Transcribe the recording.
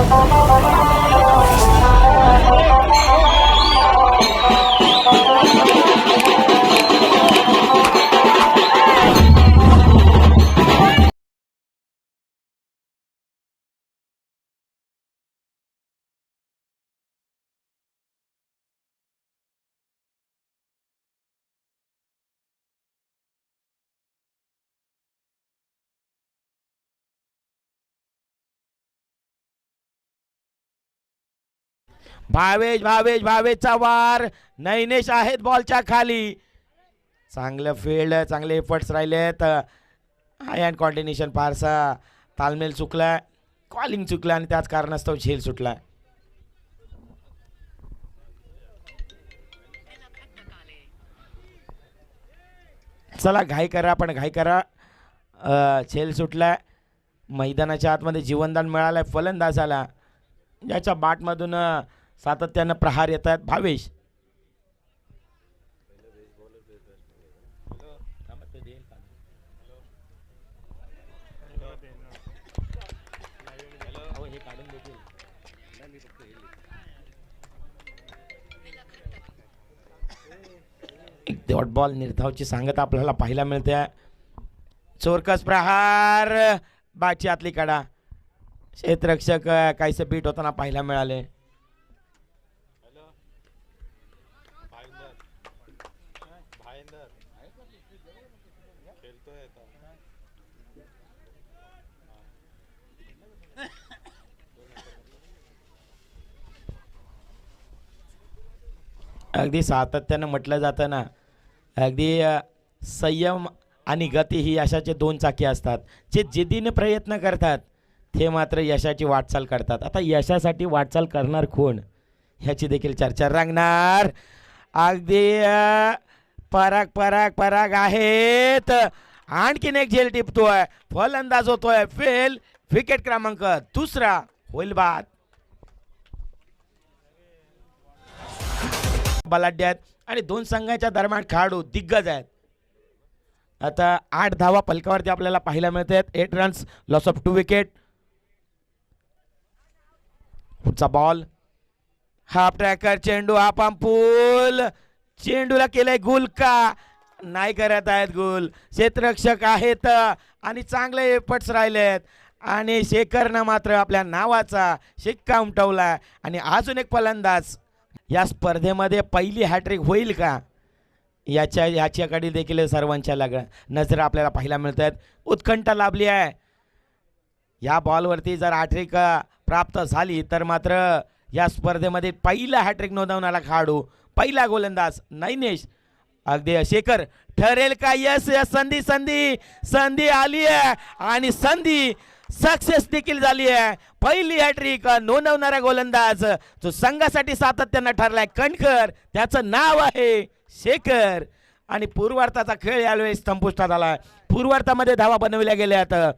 Oh, oh, oh, oh, oh. Bhavesh Bhavesh भावेशचा वार नैनेश आहेत बॉलच्या खाली. चांगलं फील्ड चांगले एफर्ट्स राहिलेत. हाय अँड कॉर्डिनेशन फारसा तालमेल चुकला कॉलिंग चुकला आणि त्याच कारणास्तव झेल सुटला चला घाई करा पण घाई करा. झेल सुटला मैदानाच्या आतमध्ये जीवनदान मिळालंय फलंदाजाला. ज्याच्या बाटमधून सातत्यानं प्रहार येत आहेत. भावेश. एक डॉट बॉल निर्धावची सांगत आपल्याला पाहायला मिळते. चोरकस प्रहार. बाची आतली कडा क्षेत्ररक्षक काहीसे बीट होताना पाहायला मिळाले. अगदी सातत्यानं म्हटलं जातं ना अगदी संयम आणि गती ही यशाचे दोन चाकी असतात. जे जिद्दीने प्रयत्न करतात ते मात्र यशाची वाटचाल करतात. आता यशासाठी वाटचाल करणार कोण? ह्याची देखील चर्चा रंगणार. अगदी पराग पराग पराग आहेत. आणखीन एक झेल टिपतोय. फलंदाज होतोय. फेल विकेट क्रमांक दुसरा होईल बाद बलाढ्य आहेत. आणि दोन संघाच्या दरम्यान खेळाडू दिग्गज आहेत. आता आठ धावा पलकावरती आपल्याला पाहायला मिळत आहेत eight runs loss of two wicket पुढचा बॉल हाफ ट्रॅकर चेंडू हा पंपूल चेंडूला केलंय गुल का? नाही करत आहेत गुल. क्षेत्ररक्षक आहेत आणि चांगले एफर्ट्स राहिलेत. आणि शेखरनं मात्र आपल्या नावाचा शिक्का उमटवला आणि अजून एक फलंदाज. या स्पर्धेमध्ये पहिली हॅट्रिक होईल का? याच्या याच्याकडे देखील सर्वांच्या लग नजर आपल्याला पाहायला मिळत आहेत उत्कंठा लाभली आहे. या बॉलवरती जर हॅट्रिक प्राप्त झाली तर मात्र या स्पर्धेमध्ये पहिला हॅट्रिक नोंदवणारा खेळाडू पहिला गोलंदाज नैनेश. अगदी शेखर ठरेल का? यस यस संधी संधी संधी आली आहे. आणि संधी सक्सेस देखील झाली आहे. पहिली हॅट्रिक नोंदवणारा गोलंदाज जो संघासाठी सातत्यानं ठरलाय कणखर. त्याचं नाव आहे शेखर. आणि पूर्वार्थाचा खेळ यावेळेस संपुष्टात आला. पूर्वार्थामध्ये धावा बनवल्या गेल्या